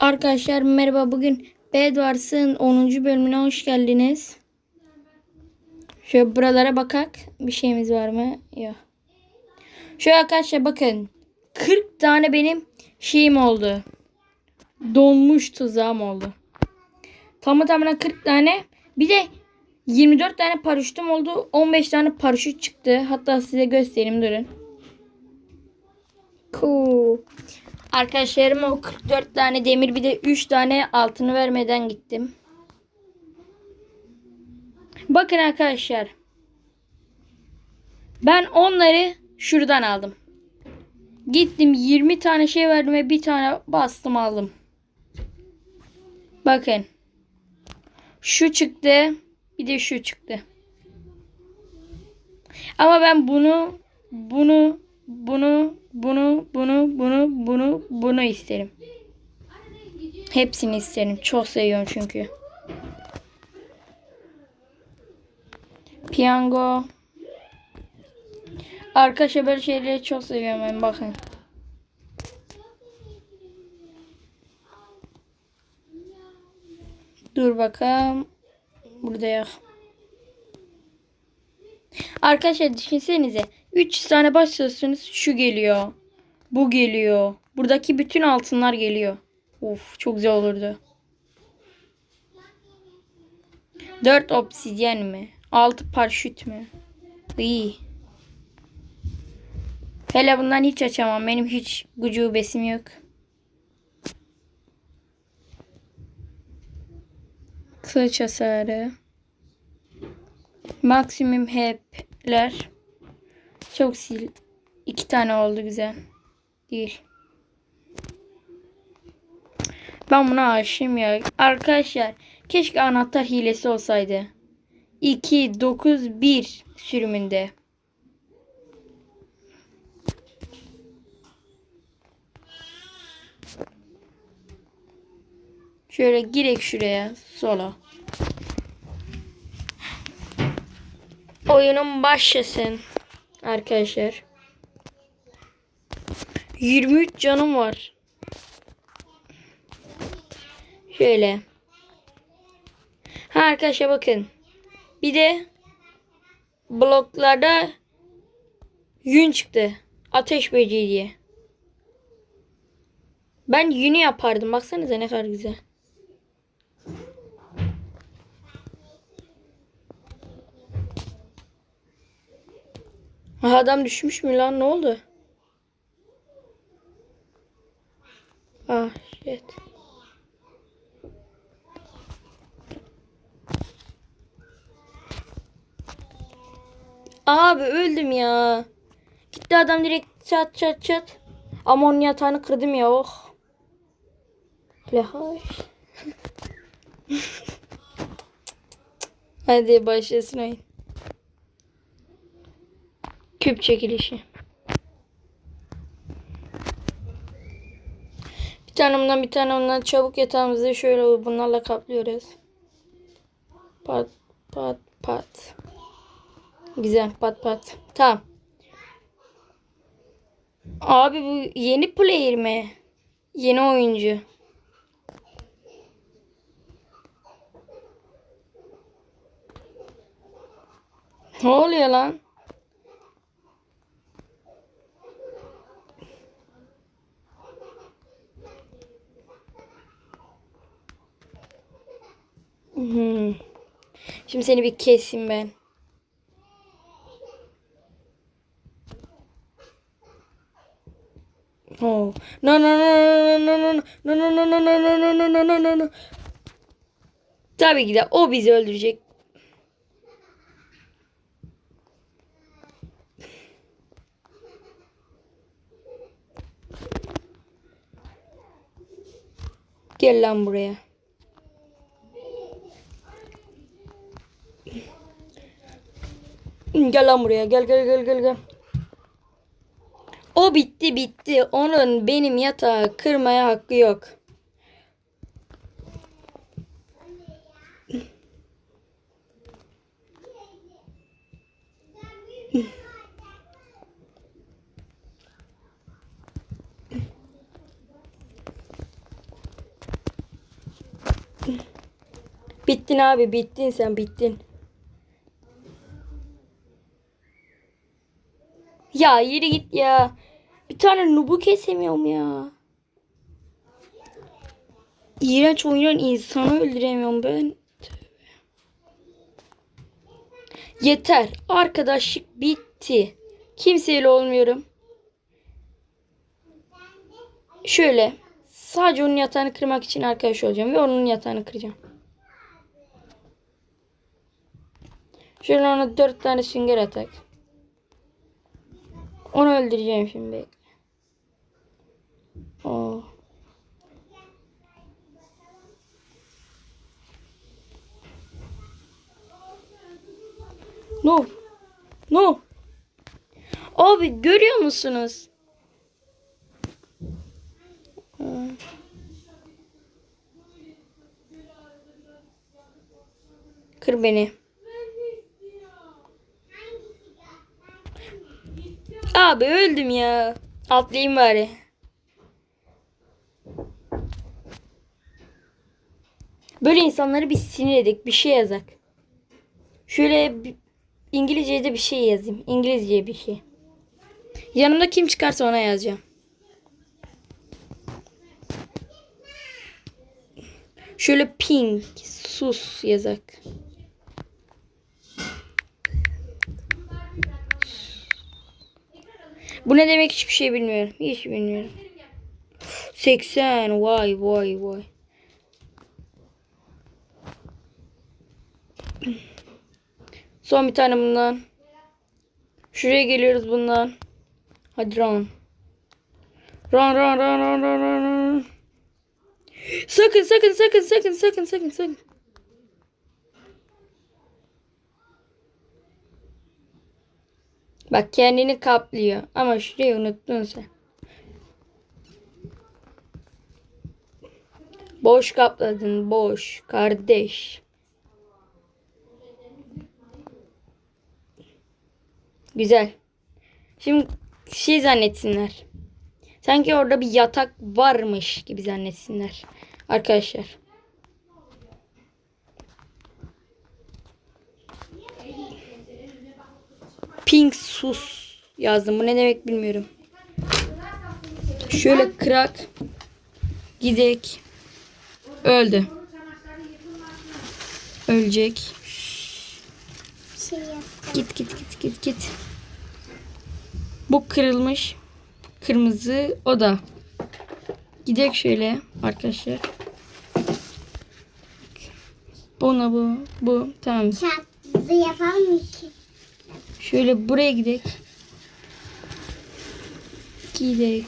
Arkadaşlar merhaba. Bugün Bedwars'ın 10. bölümüne hoş geldiniz. Şöyle buralara bakak. Bir şeyimiz var mı? Yok. Şöyle arkadaşlar bakın. 40 tane benim şeyim oldu. Donmuş tuzağım oldu. Tamı tamına 40 tane. Bir de 24 tane paraşütüm oldu. 15 tane paraşüt çıktı. Hatta size göstereyim durun. Cool. Arkadaşlarıma o 44 tane demir bir de 3 tane altını vermeden gittim. Bakın arkadaşlar. Ben onları şuradan aldım. Gittim 20 tane şey verdim ve bir tane bastım aldım. Bakın. Şu çıktı. Bir de şu çıktı. Ama ben bunu bunu bunu bunu bunu bunu bunu bunu isterim. Hepsini isterim. Çok seviyorum çünkü. Piyango. Arkadaşlar böyle şeyleri çok seviyorum ben bakın. Dur bakalım. Burada yok. Arkadaşlar düşünsenize. 3 tane başlıyorsunuz. Şu geliyor. Bu geliyor. Buradaki bütün altınlar geliyor. Uf çok güzel olurdu. 4 obsidyen mi? 6 paraşüt mü? İyi. Hele bundan hiç açamam. Benim hiç gucubesim yok. Kılıç hasarı. Maksimum hepler. Çok sil. İki tane oldu güzel. Değil. Ben buna aşığım ya. Arkadaşlar keşke anahtar hilesi olsaydı. 2, 9, 1 sürümünde. Şöyle girek şuraya sola. Oyunun başlasın arkadaşlar. 23 canım var. Şöyle. Ha arkadaşlar bakın. Bir de bloklarda yün çıktı. Ateş böceği diye. Ben yünü yapardım. Baksanıza ne kadar güzel. Adam düşmüş mü lan ne oldu? Ah shit. Abi öldüm ya. Gitti adam direkt çat çat çat. Ama yatağını kırdım ya oh. Lehay. Hadi başlasın oyun. Küp çekilişi. Bir tane bundan bir tane ondan çabuk yatağımızı şöyle bunlarla kaplıyoruz. Pat pat pat. Güzel pat pat. Tamam. Abi bu yeni player mi? Yeni oyuncu. Ne oluyor lan? Hmm. Şimdi seni bir keseyim ben. Oh. No no no no no no no no no no no no no no no no no. Tabii ki de o bizi öldürecek. Gel lan buraya. Gel lan buraya. Gel gel gel gel gel. O bitti bitti. Onun benim yatağı kırmaya hakkı yok. Bittin abi bittin sen bittin. Ya yürü git ya. Bir tane nubu kesemiyorum ya. İğrenç oynayan insanı öldüremiyorum ben. Yeter. Arkadaşlık bitti. Kimseyle olmuyorum. Şöyle. Sadece onun yatağını kırmak için arkadaş olacağım. Ve onun yatağını kıracağım. Şöyle ona dört tane sünger atak. Onu öldüreceğim şimdi. Oo. No. No. Abi görüyor musunuz? Kır beni. Abi öldüm ya. Atlayayım bari. Böyle insanları bir sinir edek. Bir şey yazak. Şöyle İngilizce'de de bir şey yazayım. İngilizce bir şey. Yanımda kim çıkarsa ona yazacağım. Şöyle pink, sus yazak. Bu ne demek hiçbir şey bilmiyorum. Hiç bilmiyorum. 80 vay vay vay. Son bir tane bundan. Şuraya geliyoruz bundan. Hadi run. Run run run run run run sakın sakın sakın sakın sakın sakın. Bak kendini kaplıyor. Ama şurayı unuttun sen. Boş kapladın boş kardeş. Güzel. Şimdi şey zannetsinler. Sanki orada bir yatak varmış gibi zannetsinler. Arkadaşlar. Pink sus yazdım. Bu ne demek bilmiyorum. Şöyle kırak. Gidek. Öldü. Ölecek. Şey. Git git git git git. Bu kırılmış. Kırmızı o da. Gidek şöyle arkadaşlar. Buna bu. Bu. Tamam. Çatlı yapalım ki. Şöyle buraya gidek. Gidek.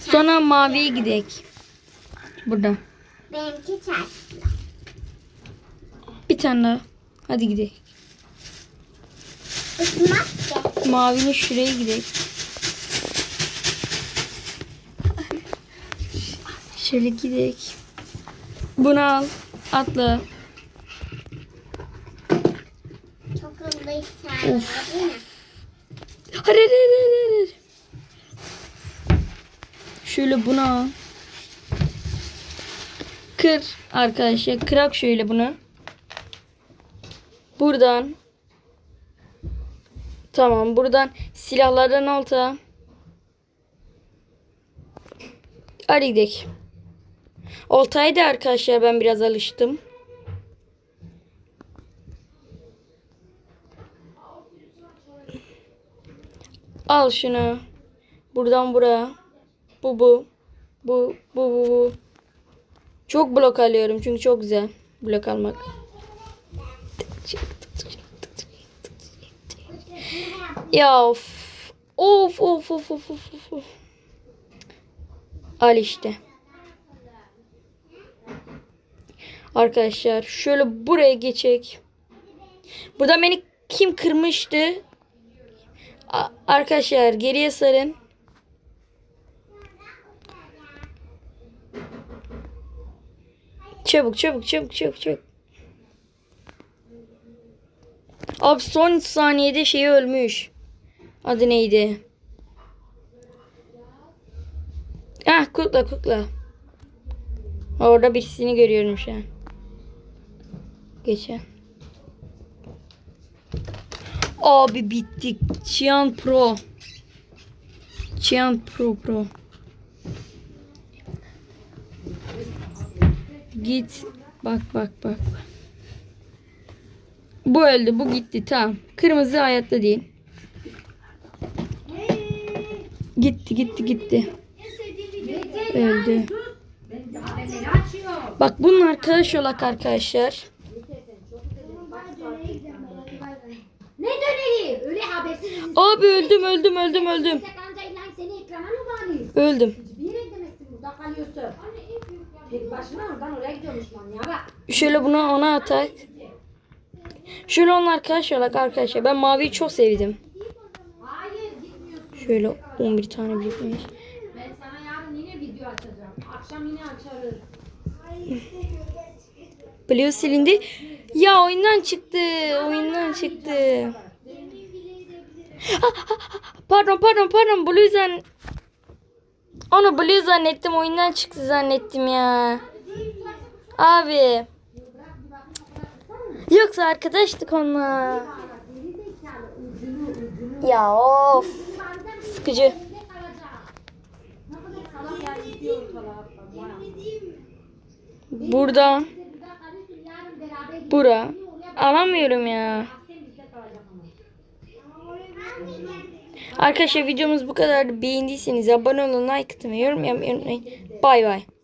Sonra maviye gidek. Burada. Benimki çatlı. Bir tane daha. Hadi gidelim. Mavinin şuraya gidelim. Şöyle gidelim. Bunu al. Atla. Çok hızlı mi? Hayır hayır hayır hayır. Şöyle bunu al. Kır arkadaşlar. Kırak şöyle bunu. Buradan. Tamam buradan silahlardan alta. Hadi gidelim. Oltayı da arkadaşlar ben biraz alıştım. Al şunu. Buradan buraya. Bu bu. Bu bu bu bu. Çok blok alıyorum çünkü çok güzel blok almak. Ya of. Of of of of of of. Al işte. Arkadaşlar şöyle buraya geçek. Burada beni kim kırmıştı? Arkadaşlar geriye sarın. Çabuk çabuk çabuk çabuk çabuk. Abi son saniyede şey ölmüş. Adı neydi? Ah kukla kukla. Orada birisini görüyorum şu an. geçen. Abi bittik. Cihan Pro. Cihan Pro Pro. Git. Bak bak bak. Bu öldü. Bu gitti. Tamam. Kırmızı hayatta değil. Gitti gitti gitti. Öldü. Bak bunun arkadaş olak arkadaşlar. Abi öldüm öldüm öldüm öldüm. Öldüm. Bir yere gidemezsin burada kalıyorsun. Tek başına oradan oraya gidiyormuş manyağa bak. Şöyle buna ona atak. Şöyle onun arkadaş olak arkadaşlar. Ben maviyi çok sevdim. Hayır gitmiyorsun. Şöyle 11 tane birikmiş. Ben sana yarın yine video açacağım. Akşam yine açarız. Blue silindi. Ya oyundan çıktı. Oyundan çıktı. Pardon pardon pardon Blue zan... Onu Blue zannettim. Oyundan çıktı zannettim ya. Abi. Yoksa arkadaştık onunla. Ya of. Sıkıcı. Burada. Bura. Alamıyorum ya. Sen bizde kalacak ama. Arkadaşlar videomuz bu kadar. Beğendiyseniz abone olun, like atın yorum yapmayı unutmayın. Bay bay.